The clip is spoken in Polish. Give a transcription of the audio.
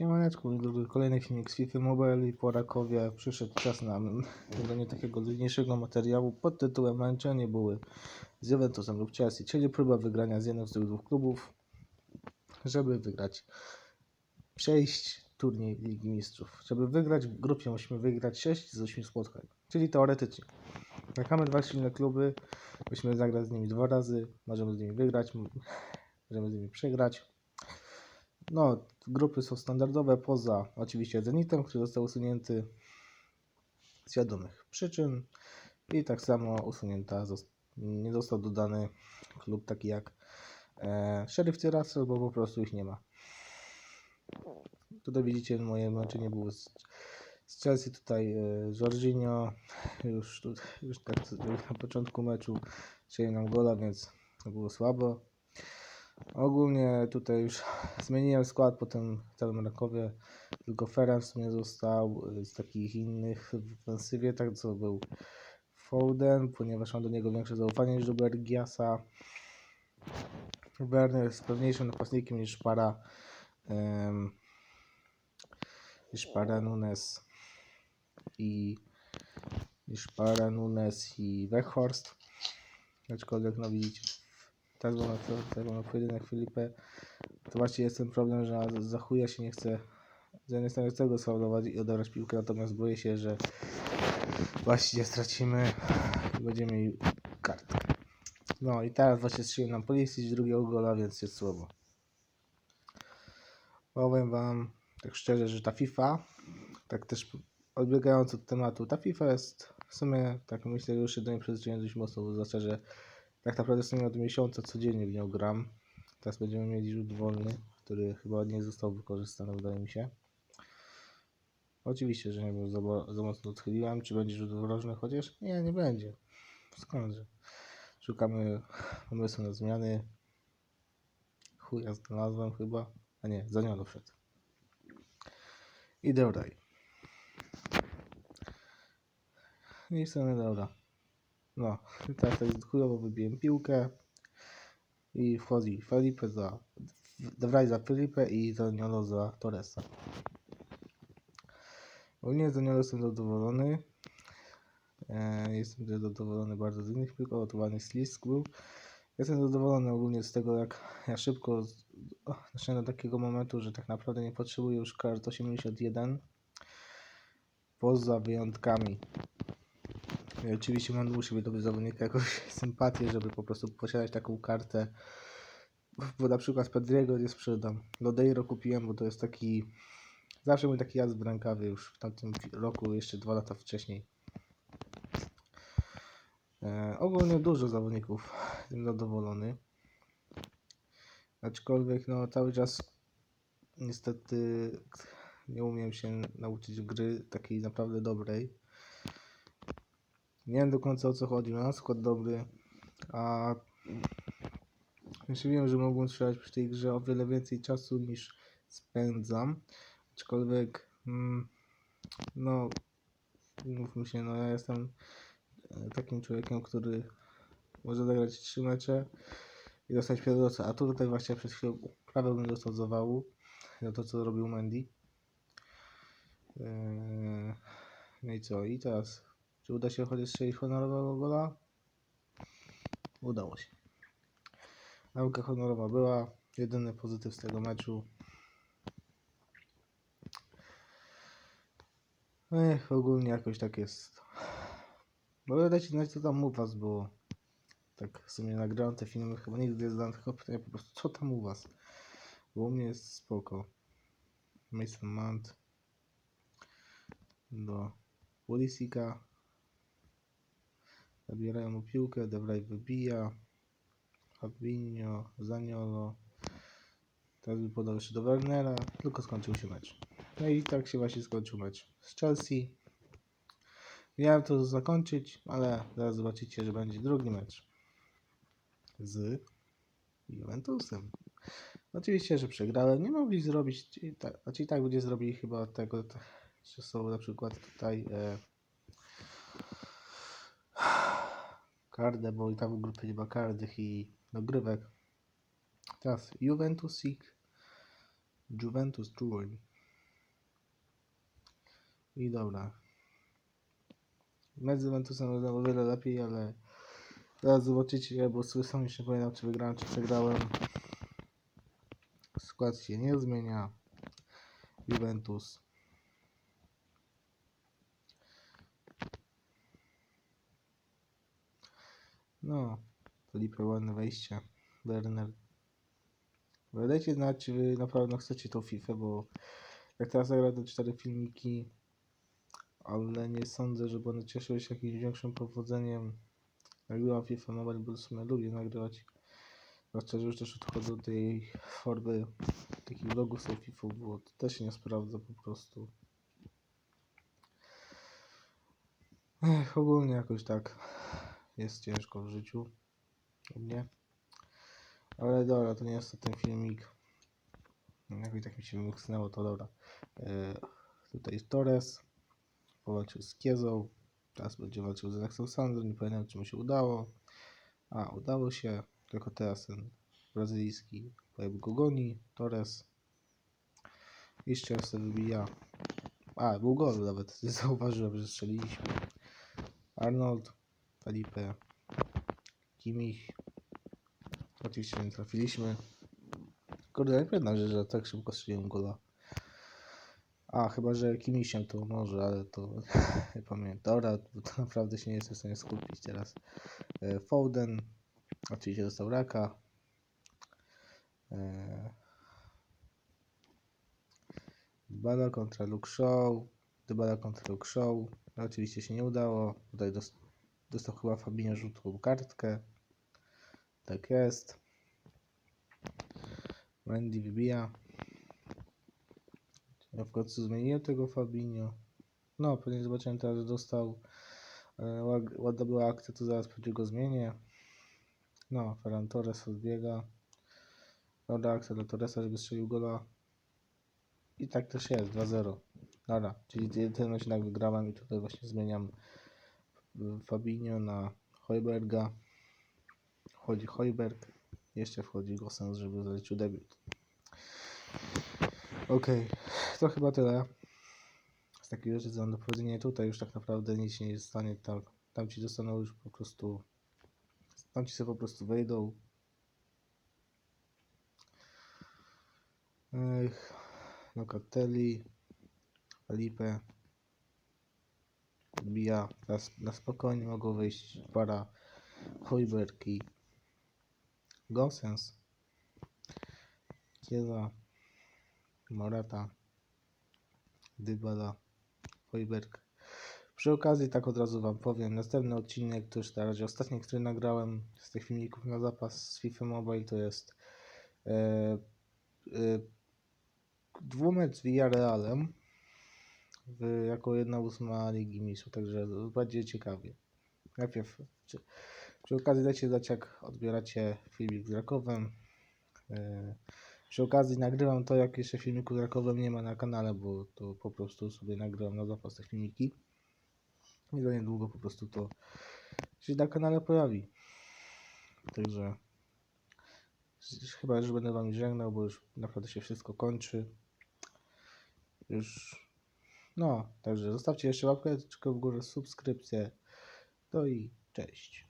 Siemaneczku, kolejny filmik z FIFA Mobile i po Rakowie przyszedł czas na dodanie takiego luźniejszego materiału pod tytułem Męczenie były z Juventusem lub Chelsea, czyli próba wygrania z jednym z tych dwóch klubów, żeby wygrać, przejść turniej Ligi Mistrzów. Żeby wygrać w grupie musimy wygrać 6 z 8 spotkań, czyli teoretycznie. Jak dwa silne kluby, musimy zagrać z nimi dwa razy, możemy z nimi wygrać, możemy z nimi przegrać. No, grupy są standardowe, poza oczywiście Zenitem, który został usunięty z wiadomych przyczyn. I tak samo usunięta, nie został dodany klub taki jak e, Sheriff Tiraspol, bo po prostu ich nie ma. Tutaj widzicie moje męczenie było z, z Chelsea, tutaj e, Jorginho już, tu, już tak na początku meczu strzelił nam gola, więc było słabo. Ogólnie tutaj już zmieniłem skład po tym całym Rakowie. Tylko Ferran w sumie został y, z takich innych w ofensywie, tak co był Foden, ponieważ mam do niego większe zaufanie niż do Bergiasa. Werner jest pewniejszym napastnikiem niż para em, niż para Nunes i niż para Nunes i Weghorst. Aczkolwiek no widzicie, tak mamy, tak mamy pojedynek Filipe. To właśnie jest ten problem, że za- chuja się nie chce z jednej strony tego sfaulować i odebrać piłkę, natomiast boję się, że właśnie stracimy i będziemy mieli kartkę. No i teraz właśnie strzelił nam Pulisic drugiego gola, więc jest słabo. Powiem wam tak szczerze, że ta FIFA, tak też odbiegając od tematu, ta FIFA jest w sumie, tak myślę, że już się do niej przyzwyczaiłem dość mocno, bo znaczy, że tak naprawdę sumie od miesiąca codziennie w nią gram. Teraz będziemy mieli rzut wolny, który chyba nie został wykorzystany, wydaje mi się. Oczywiście, że nie był za, za mocno odchyliłem. Czy będzie rzut wrożny chociaż? Nie, nie będzie. Skądże? Szukamy pomysłu na zmiany. Chuja znalazłem chyba. A nie, Zaniolo wszedł. Idę dalej. I strony dobra. No, teraz tak chujowo wybiłem piłkę. I wchodzi Felipe za... Dewraj za Felipe i Zaniolo za Torresa. Ogólnie z Daniela jestem zadowolony. E, jestem też zadowolony bardzo z innych przygotowanych ślisk był. Jestem zadowolony ogólnie z tego, jak ja szybko doszedłem do takiego momentu, że tak naprawdę nie potrzebuję już kart 81. Poza wyjątkami. I oczywiście mam u siebie do zawodnika jakąś sympatię, żeby po prostu posiadać taką kartę. Bo na przykład Pedriego nie sprzedam. Lodeiro kupiłem, bo to jest taki Zawsze był taki jazd bramkawy już w tamtym roku, jeszcze dwa lata wcześniej. E, ogólnie dużo zawodników jestem zadowolony. Aczkolwiek no cały czas niestety nie umiem się nauczyć gry takiej naprawdę dobrej. Nie wiem do końca o co chodzi. Mam skład dobry, a myślałem, że mogłem strzelać przy tej grze o wiele więcej czasu niż spędzam. Aczkolwiek, mm, no, mówmy się, no ja jestem e, takim człowiekiem, który może zagrać trzy mecze i dostać pierwsze, a tu tutaj właśnie przed chwilą prawie bym dostał zawału za to, co robił Mendy. Eee, No i co? I teraz, czy uda się chociaż strzelić honorowego gola? Udało się. Nauka honorowa była. Jedyny pozytyw z tego meczu Ech, ogólnie jakoś tak jest. Mogę dać znać, co tam u was było. Tak w sumie nagrałem te filmy, chyba nigdy nie zadałem tylko pytania po prostu, co tam u was? Bo u mnie jest spoko. Mason Mount do Pulisika. Zabierają mu piłkę, Dewlaj wybija. Fabinho, Zaniolo. Teraz by podał jeszcze do Wernera, tylko skończył się mecz. No i tak się właśnie skończył mecz z Chelsea. Miałem to zakończyć, ale zaraz zobaczycie, że będzie drugi mecz z Juventusem. Oczywiście, że przegrałem. Nie mogli zrobić, i tak, znaczy tak będzie zrobili chyba tego, że są na przykład tutaj e, kardę, bo i tam w grupie nie ma kardych i dogrywek. Teraz Juventusik, Juventus Turin. I dobra. Mecz Juventusem wyglądał o wiele lepiej, ale zaraz zobaczycie, bo sam już nie pamiętam, czy wygrałem, czy przegrałem. Skład się nie zmienia. Juventus. No, Felipe ładne wejście. Werner. Dajcie znać, czy wy naprawdę chcecie tą FIFA, bo jak teraz zagra te cztery filmiki, ale nie sądzę, żeby one cieszyły się jakimś większym powodzeniem. Była FIFA Mobile, bo w sumie lubię nagrywać. Zwłaszcza, że już też odchodzę do tej formy takich vlogów z FIFA, bo to też się nie sprawdza po prostu. Ech, ogólnie jakoś tak jest ciężko w życiu u mnie. Ale dobra, to nie jest to ten filmik. Jakoś tak mi się wymknęło, to dobra. E, tutaj Torres. Powalczył z Kiezą. Teraz będzie walczył z Alexą Sandro. Nie pamiętam, czy mu się udało. A, udało się. Tylko teraz ten brazylijski pojeb go goni. Torres. Jeszcze sobie wybija. A, był gol nawet. Zauważyłem, że strzeliliśmy. Arnold. Felipe. Kimich. Oczywiście nie trafiliśmy. Kurde, nie pamiętam, że, tak szybko strzeliłem gola. A, chyba, że Kimisiem to może, ale to nie pamiętam. Dobra, to naprawdę się nie jestem w stanie skupić teraz. E, Foden. Oczywiście dostał raka. E, Dybala kontra Luke Shaw. Dybala kontra Luke Shaw. No, oczywiście się nie udało. Tutaj dos- dostał chyba Fabinho żółtą kartkę. Tak jest. Wendy wybija. Ja w końcu zmieniłem tego Fabinho. No, pewnie zobaczyłem teraz, że dostał. e, ład- Ładna była akcja, to zaraz pewnie go zmienię. No, Ferran Torres odbiega. Dobra akcja dla Torresa, żeby strzelił gola. I tak też jest, 2-0. Dobra, czyli ten odcinek wygrałem i tutaj właśnie zmieniam Fabinho na Hojberga. Wchodzi Hojberg. Jeszcze wchodzi Gosens, żeby zalecił debiut. Okej, to chyba tyle. Z takich rzeczy, co mam do powiedzenia tutaj już tak naprawdę nic nie stanie. Tak, tam ci dostaną już po prostu. Tam ci sobie po prostu wejdą. Ech, Locatelli, Felipe. Odbija. Teraz na spokojnie mogą wyjść para Hojberg i Gosens. Kieza. Morata. Dybala. Hojberg. Przy okazji, tak od razu Wam powiem, następny odcinek, to już na razie ostatni, który nagrałem z tych filmików na zapas z FIFA Mobile, to jest e, e, dwumecz z Villarrealem w, jako jedna ósma Ligi Mistrzów, także będzie ciekawie. Najpierw przy, przy okazji dajcie znać, jak odbieracie filmik z Rakowem. E, przy okazji nagrywam to, jak jeszcze filmiku z Rakowem nie ma na kanale, bo to po prostu sobie nagrywam na zapas te filmiki. I za niedługo po prostu to się na kanale pojawi. Także chyba już będę wam żegnał, bo już naprawdę się wszystko kończy. Już no, także zostawcie jeszcze łapkę w górę, subskrypcję. No i cześć.